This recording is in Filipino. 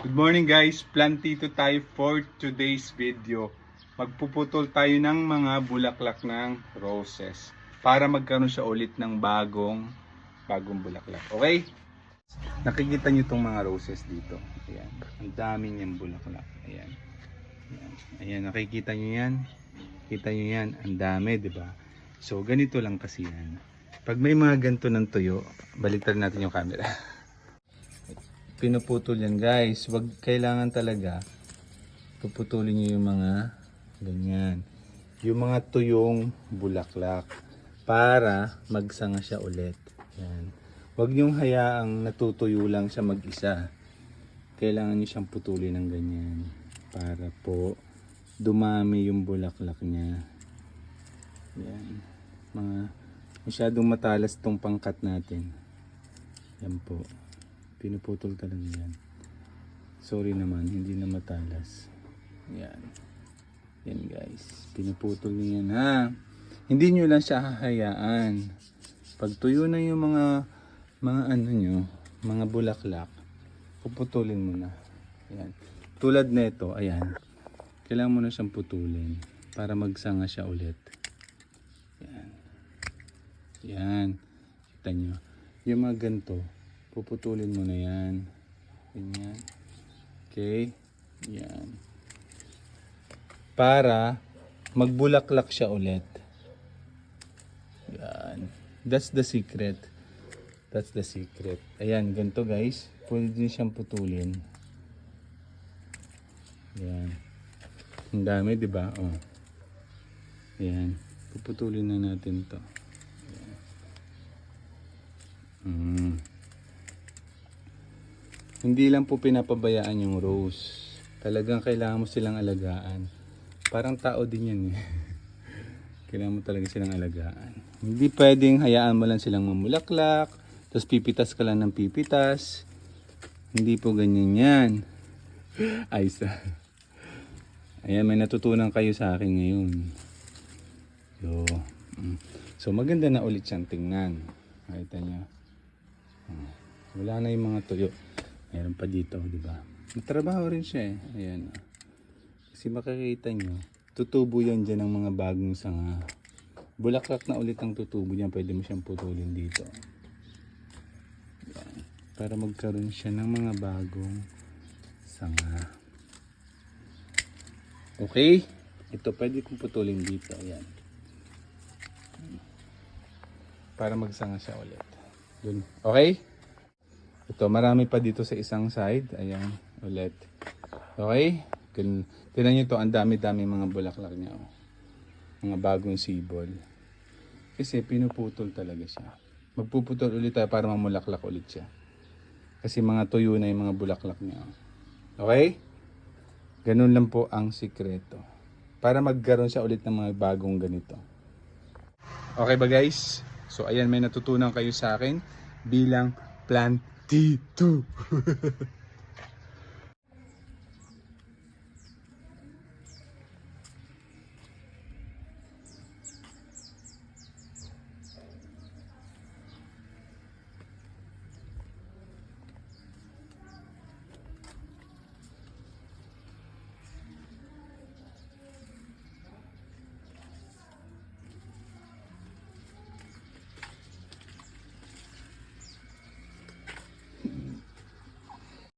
Good morning guys, plantito tayo for today's video. Magpuputol tayo ng mga bulaklak ng roses para magkaroon siya ulit ng bagong bagong bulaklak. Okay? Nakikita niyo tong mga roses dito. Ayan. Ang dami niyang bulaklak. Ayan. Ayan, Ayan nakikita niyo yan. Kita niyo yan. Ang dami, di ba? So, ganito lang kasi yan. Pag may mga ganito ng tuyo, baliktad natin yung camera. pinuputol yan guys. Wag kailangan talaga puputulin niyo yung mga ganyan. Yung mga tuyong bulaklak para magsanga siya ulit. Yan. Wag niyong hayaang natutuyo lang siya mag-isa. Kailangan niyo siyang putulin ng ganyan para po dumami yung bulaklak niya. Yan. Mga masyadong matalas tong pangkat natin. Yan po. Pinuputol talaga yan. Sorry naman, hindi na matalas. Yan. Yan guys. Pinuputol niyo yan ha. Hindi nyo lang siya hahayaan. Pag tuyo na yung mga mga ano nyo, mga bulaklak, puputulin mo na. Yan. Tulad nito, ayan. Kailangan mo na siyang putulin para magsanga siya ulit. Yan. Yan. Kita nyo. Yung mga ganito, puputulin mo na yan. Ganyan. Okay? Yan. Para magbulaklak siya ulit. Yan. That's the secret. That's the secret. Ayan, ganito guys. Pwede din siyang putulin. Yan. Ang dami, di ba? Oh. Yan. Puputulin na natin to. Yan. Mm. Hindi lang po pinapabayaan yung rose. Talagang kailangan mo silang alagaan. Parang tao din yan eh. kailangan mo talaga silang alagaan. Hindi pwedeng hayaan mo lang silang mamulaklak, tapos pipitas ka lang ng pipitas. Hindi po ganyan yan. Ay, sa... Ayan, may natutunan kayo sa akin ngayon. So, mm. so maganda na ulit siyang tingnan. Nakita niyo. Ah, Wala na yung mga tuyo. Meron pa dito, di ba? Nagtrabaho rin siya eh. Ayan. Kasi makikita nyo, tutubo yan dyan ng mga bagong sanga. Bulaklak na ulit ang tutubo niyan. Pwede mo siyang putulin dito. Para magkaroon siya ng mga bagong sanga. Okay? Ito, pwede kong putulin dito. Ayan. Para magsanga siya ulit. Dun. Okay? Ito, marami pa dito sa isang side. Ayan, ulit. Okay? Tinan nyo to, ang dami-dami mga bulaklak niya. Oh. Mga bagong sibol. Kasi pinuputol talaga siya. Magpuputol ulit tayo para mamulaklak ulit siya. Kasi mga tuyo na yung mga bulaklak niya. oh. Okay? Ganun lang po ang sikreto. Para magkaroon siya ulit ng mga bagong ganito. Okay ba guys? So ayan, may natutunan kayo sa akin bilang plantito.